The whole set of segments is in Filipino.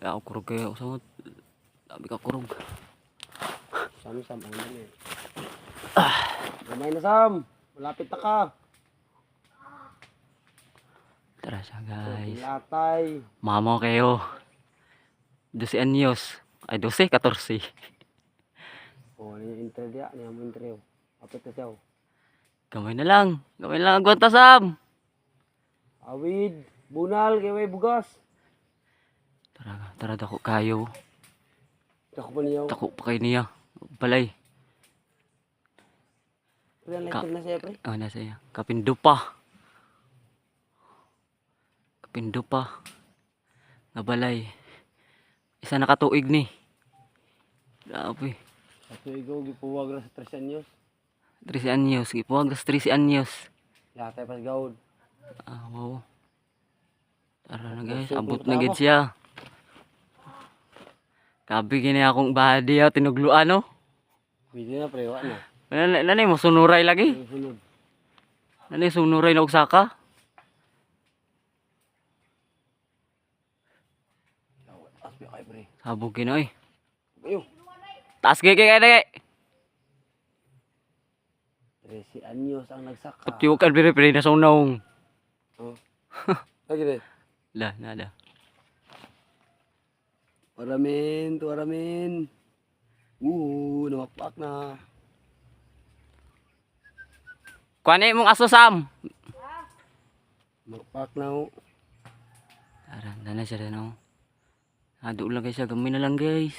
Ako kurog kayo. Samot. Dami ka kurog. Sam, Sam, ano na eh. Gamay na Sam. Malapit na ka. Tara siya guys. Latay. Mama kayo. 12 anyos. Ay 12, 14. Oh, ano yung dia? Ano yung intro? Apit na siya. oh. Gamay na lang. Gamay na lang ang gwanta Sam. Awid. Bunal. Kaya bugas. Tara, tara dako kayo. Ako pa niyo. Tako pa kayo niya. Balay. Letter na siya pre? Oh, nasa iya. Kapindo pa. Kapindo pa. Nga balay. Isa nakatuig ni. Grabe. Ako ikaw gipuwag na sa 3 anyos. 13 anyos. Ipuwag sa 13 anyos. Latay pas gawd. Ah, wow. Tara na guys, abot na gid siya. Kabi gini akong body ah, tinugluan no. Pwede na pre, wala na. Nanay mo sunuray lagi. Nanay sunuray na og saka. Aspi kay pre. Sabog kinoy. Ayo. Taas gay kay kay. 13 anyos ang nagsaka. Patiyo ka dire pre na sunong. Oh. Lagi deh. La, nada. Oramin, tu oramin. Uh, namakpak na. Kuani mong aso Sam. Makpak na. oh. Tara, nanay siya rin oh. Ado lang guys, gamay na lang guys.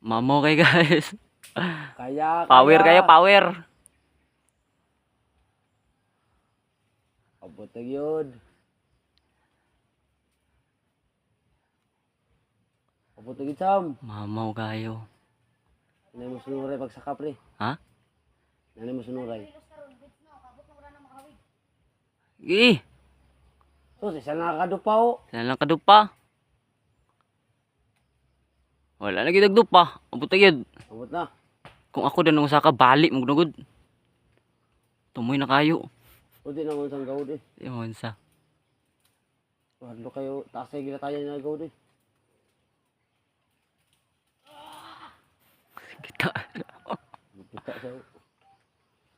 Mamo kay guys. Kaya, Power kayo, power. Abot na yun. Abot na yun, Sam. Mamaw kayo. Nanay mo sunuray pagsaka, pre. Ha? Nanay mo sunuray. Gi, So, isa nakakadupaw. sana lang kadupa. Wala na gid dupa. Abot na gyud. Abot na. Kung ako dan usa ka bali mo gunugod. Tumoy na kayo. Pwede na mo isang gawd eh. Yun sa. Walo kayo, taas ay gila tayo na gawd eh. Sa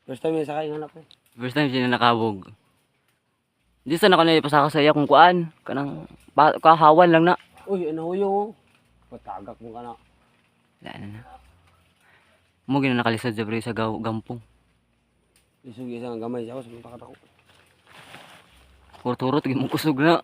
First time yung sakay hanap eh. First time siya na nakabog. Di sa na kanila pasaka sa iya kung kuan. Kanang kahawan lang na. Uy, ano yung? Patagak mo ka na. Wala na na. Mo gina nakalisod sa sa gaw, gampong. Isog isang gamay siya ako sa mga pakatako. Kurturot gid mo kusog na.